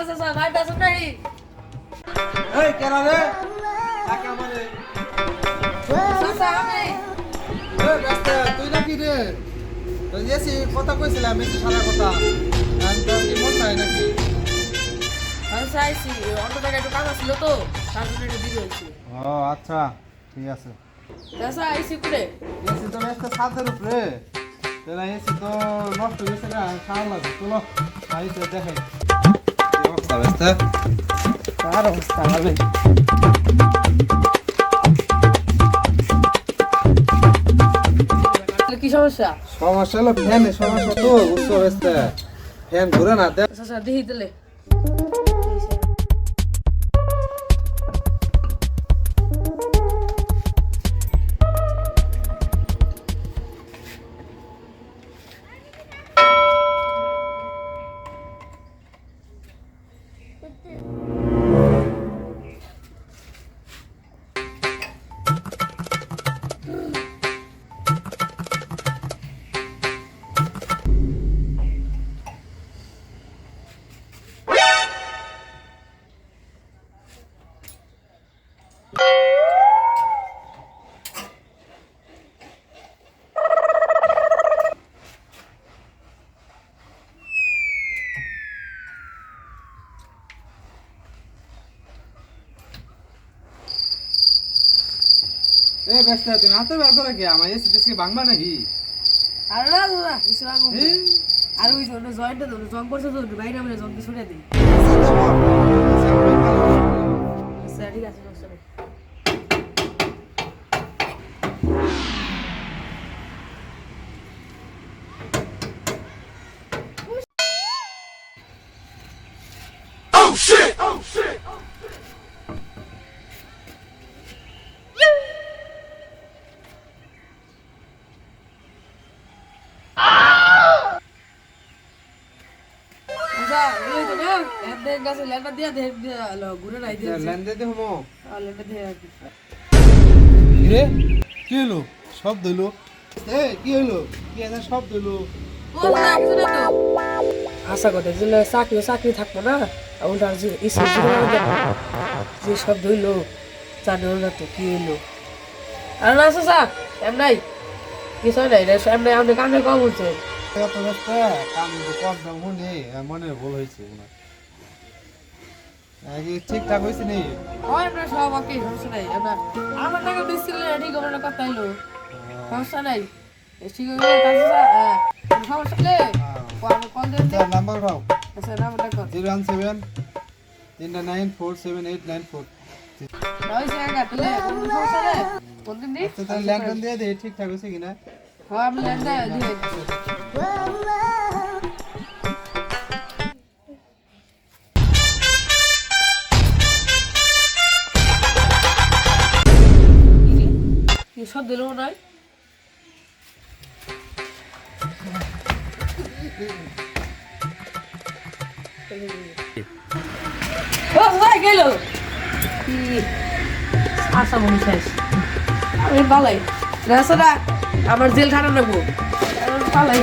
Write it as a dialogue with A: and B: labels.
A: আছে স্যার ভাই বেসন নাই
B: এই কেনা রে? টাকা মানে
A: স্যার আমি।
B: এই ব্যস্ত তুই নাকি রে? তো এসি কথা কইছিলাম এসি সারা কথা। আমি তো কি মন নাই নাকি?
A: আমি চাইছি অন্য টাকা একটু কাজ ছিল তো তার জন্য একটু দেরি হয়েছে।
B: ও আচ্ছা ঠিক আছে।
A: স্যার আইসি করে
B: এসি তো ব্যস্ত ছাদের উপরে। তাহলে এসি তো নষ্ট হয়ে গেছে না খাওয়া লাগবে চলো। আইসে দেখে অবস্থা ব্যস্ত?
A: তার অবস্থা কি সমস্যা?
B: সমস্যা হলো ফ্যানের সমস্যা তো বুঝতে ব্যস্ত ফ্যান ঘুরে না দেখ।
A: আচ্ছা স্যার দেখি তাহলে।
B: এ ব্যস্ত তুমি হাতে বের করে কি আমার এসি টেসি ভাঙবা নাকি
A: আর না দাদা কিছু।
B: এই,
A: আর ওই জন্য জয়েন্টটা ধরো জং করছে তো বাইরে আমরা জংকে ছড়িয়ে দিই
B: এসি দেবো। এসি আমি ভালো করে দেবো।
A: স্যার ঠিক আছে আচ্ছা, এই হইতো না, এর দিয়ে
B: লেন দে দেবো মো।
A: আর ল্যান্ডার দিয়ে আর কি।
B: হলো শব্দ হলো এ কি হলো কি
A: কিছু না তো। আশা করতে চাকরি চাকরি থাকব না আর ওটার যে জানে না তো কি হইল আর না চাচা এম নাই কিছু নাই এম নাই আপনি কম হচ্ছে।
B: কাম শুনি মনে ভুল হয়েছে ঠিকঠাক হয়েছে নি?
A: আমরা সব সমস্যা নাই আমরা আমার টাকা বেশি ঠিক আমার কথা এলো সমস্যা নাই। ঠিক হয়ে সমস্যা নেই। কল দেন
B: নাম্বার দাও।
A: আচ্ছা নাম্বারটা কর।
B: জিরো ওয়ান সেভেন তিনটা nine four seven eight nine four. আচ্ছা দিয়ে দে ঠিকঠাক হয়েছে কিনা?
A: হ্যাঁ আমি দিয়ে সব দিল হয়? ও ভাই গেল? আশা মনে শেষ। আমি পালাই রাস্তাটা আমার জেল খাটা নেব। পালাই